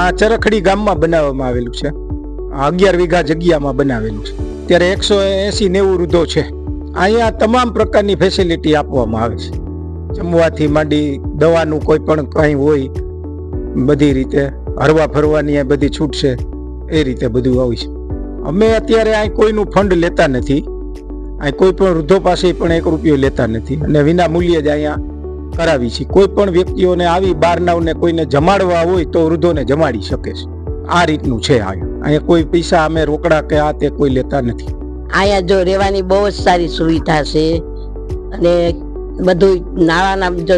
આ ચરખડી ગામમાં બનાવવામાં આવેલું છે. અગિયાર વીઘા જગ્યામાં બનાવેલું છે. ત્યારે એકસો એસી નેવું વૃદ્ધો છે. અહીંયા તમામ પ્રકારની ફેસિલિટી આપવામાં આવે છે. જમવાથી માંડી દવાનું કોઈ પણ કંઈ હોય, બધી રીતે હરવા ફરવાની આ બધી છૂટ છે, એ રીતે બધું હોય છે. અમે અત્યારે અહીં કોઈનું ફંડ લેતા નથી. અહીં કોઈ પણ વૃદ્ધો પાસે પણ એક રૂપિયો લેતા નથી. અને વિના મૂલ્યે જ અહીંયા કરાવી છે. કોઈ પણ વ્યક્તિઓને આવી બારનાવને કોઈને જમાડવા હોય તો વૃદ્ધોને જમાડી શકે છે. આ રીતનું છે અહીંયા અહીંયા કોઈ પૈસા અમે રોકડા કે આ તે કોઈ લેતા નથી. અહીંયા જો રહેવાની બહુ જ સારી સુવિધા છે અને બધું નાળાના જો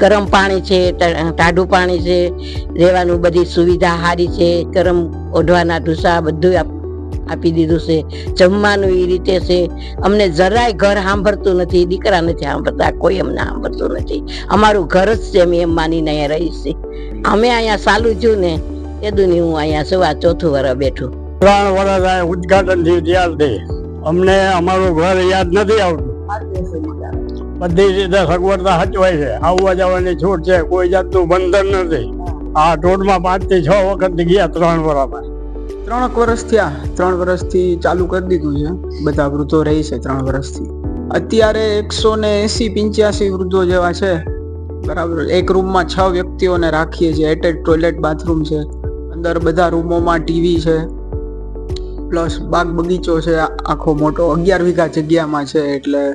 ગરમ પાણી છે ટાઢું પાણી છે, રહેવાનું બધી સુવિધા સારી છે, ગરમ ઓઢવાના ઢૂસા બધું આપ- દીધું છે. જમવાનું એ રીતે છે. અમને જરાય ઘર સાંભળતું નથી. દીકરા નથી સાંભળતા. કોઈ અમને સાંભળતું નથી. અમારું ઘર જ છે. અમે એમ માનીને અહીંયા રહી છે. અમે અહીંયા સાલું છું ને, એ દુની હું અહીંયા છું ચોથું વર્ષ બેઠું. ત્રણ વર્ષ ઉદઘાટન થયું ત્યારથી. અમને અમારું ઘર યાદ નથી આવતું. બધી રીતે સગવડતા હચવાય છે. આવવા જવાની છૂટ છે. કોઈ જાતનું બંધન નથી. આ ટોળમાં પાંચથી છ વખત ગયા ત્રણ વર્ષમાં ત્રણ વર્ષ થયા. ત્રણ વર્ષથી ચાલુ કરી દીધું છે. બધા વૃદ્ધો રહી છે ત્રણ વર્ષથી. અત્યારે એકસો ને એસી પંચ્યાસી વૃદ્ધો જેવા છે. બરાબર. એક રૂમમાં છ વ્યક્તિઓને રાખીએ છીએ. એટેચ ટોયલેટ બાથરૂમ છે. અંદર બધા રૂમોમાં ટીવી છે. પ્લસ બાગ બગીચો છે. આખો મોટો અગિયાર વીઘા જગ્યામાં છે. એટલે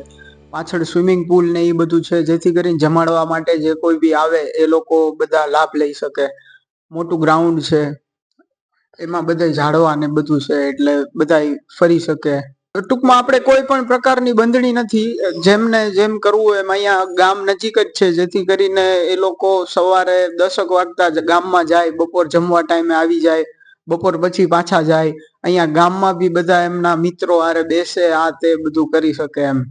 પાછળ સ્વિમિંગ પુલ ને એ બધું છે. જેથી કરીને જમાડવા માટે જે કોઈ બી આવે, એ લોકો બધા લાભ લઈ શકે. મોટું ગ્રાઉન્ડ છે. એમાં બધા ઝાડવા ને બધું છે એટલે બધા ફરી શકે. ટૂંકમાં આપણે કોઈ પણ પ્રકારની બંધણી નથી. જેમને જેમ કરવું એમ અહીંયા ગામ નજીક જ છે. જેથી કરીને એ લોકો સવારે દશક વાગતા ગામમાં જાય, બપોર જમવા ટાઈમે આવી જાય, બપોર પછી પાછા જાય. અહીંયા ગામમાં બી બધા એમના મિત્રો હારે બેસે, આ તે બધું કરી શકે એમ.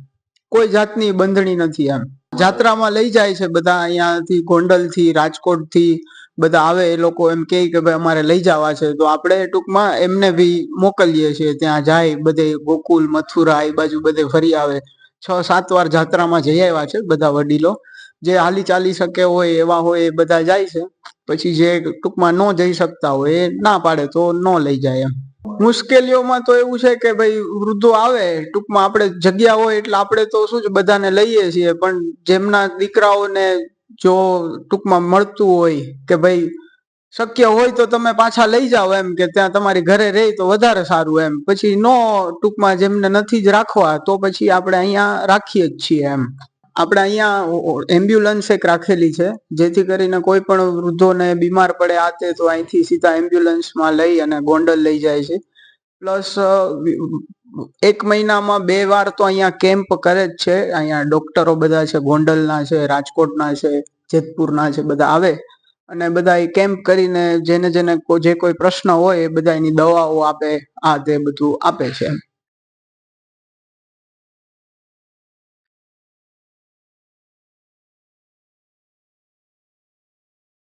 કોઈ જાતની બંધણી નથી એમ. જાત્રામાં લઈ જાય છે બધા અહીંયાથી ગોંડલથી રાજકોટથી બધા આવે એ લોકો એમ કે ભાઈ અમારે લઈ જવા છે. તો આપણે ટૂંકમાં એમને બી મોકલીએ છીએ ત્યાં જાય, બધે ગોકુલ, મથુરા, એ બાજુ બધે ફરી આવે. છ, સાત વાર જાત્રામાં જઈ આવ્યા છે બધા વડીલો. જે હાલી ચાલી શકે હોય, એવા હોય એ બધા જાય છે. પછી જે ટૂંકમાં ન જઈ શકતા હોય એ ના પાડે તો ન લઈ જાય એમ. મુશ્કેલીઓમાં તો એવું છે કે ભાઈ વૃદ્ધો આવે, ટૂંકમાં આપણે જગ્યા હોય એટલે આપણે તો શું છે બધાને લઈએ છીએ. પણ જેમના દીકરાઓને જો ટૂંકમાં મળતું હોય કે ભાઈ શક્ય હોય તો તમે પાછા લઈ જાઓ એમ કે ત્યાં તમારી ઘરે રહે તો વધારે સારું એમ. પછી નો ટૂંકમાં જેમને નથી જ રાખવા તો પછી આપણે અહીંયા રાખીએ જ છીએ એમ. આપણે અહીંયા એમ્બ્યુલન્સ એક રાખેલી છે, જેથી કરીને કોઈ પણ વૃદ્ધોને બીમાર પડે આ તે તો અહીંથી સીધા એમ્બ્યુલન્સમાં લઈ અને ગોંડલ લઈ જાય છે. પ્લસ એક મહિનામાં બે વાર તો અહીંયા કેમ્પ કરે જ છે. અહીંયા ડોક્ટરો બધા છે, ગોંડલના છે, રાજકોટના છે, જેતપુરના છે, બધા આવે. અને બધા એ કેમ્પ કરીને જેને જેને જે કોઈ પ્રશ્ન હોય એ બધા એની દવાઓ આપે, આ તે બધું આપે છે એમ.